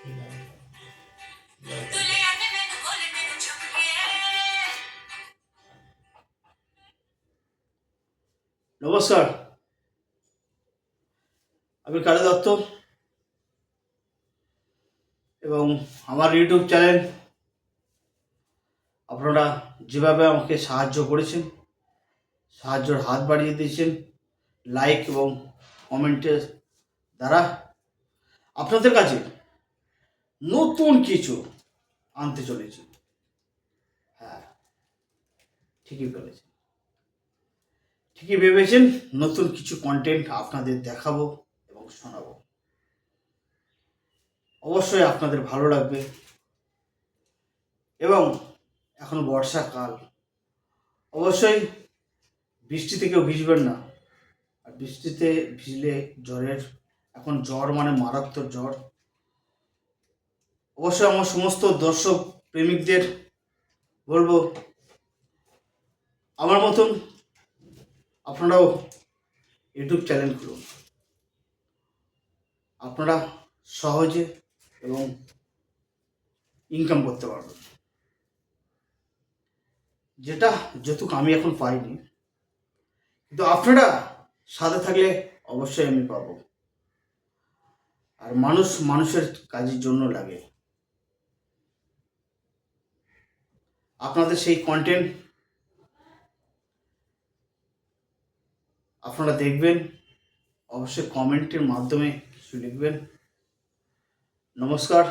নমস্কার। আমি কালী দত্ত এবং আমার ইউটিউব চ্যানেল আপনারা যেভাবে আমাকে সাহায্য করেছেন, সাহায্যের হাত বাড়িয়ে দিয়েছেন লাইক এবং কমেন্টের দ্বারা আপনাদের কাছে নতুন কিছু আনতে চলেছি। হ্যাঁ ঠিকই বলেছেন। ঠিকই ভেবেছেন, নতুন কিছু কন্টেন্ট আপনাদের দেখাবো এবং শোনাবো। অবশ্যই আপনাদের ভালো লাগবে। এবং এখন বর্ষাকাল। অবশ্যই বৃষ্টিতে কেউ ভিজবেন না। আর বৃষ্টিতে ভিজলে জ্বরের, এখন জ্বর মানে মারাত্মক জ্বর। অবশ্যই আমার সমস্ত দর্শক প্রেমিকদের বলব, আমার মতন আপনারাও ইউটিউব চ্যানেল খুলুন। আপনারা সহজে এবং ইনকাম করতে পারবেন। যেটা যেটুকু আমি এখন পাইনি, কিন্তু আপনারা সাথে থাকলে অবশ্যই আমি পাবো। আর মানুষ মানুষের কাজের জন্য লাগে। আপনাদের সেই কন্টেন্ট আপনারা দেখবেন অবশ্যই কমেন্টের মাধ্যমে কিছু লিখবেন। নমস্কার।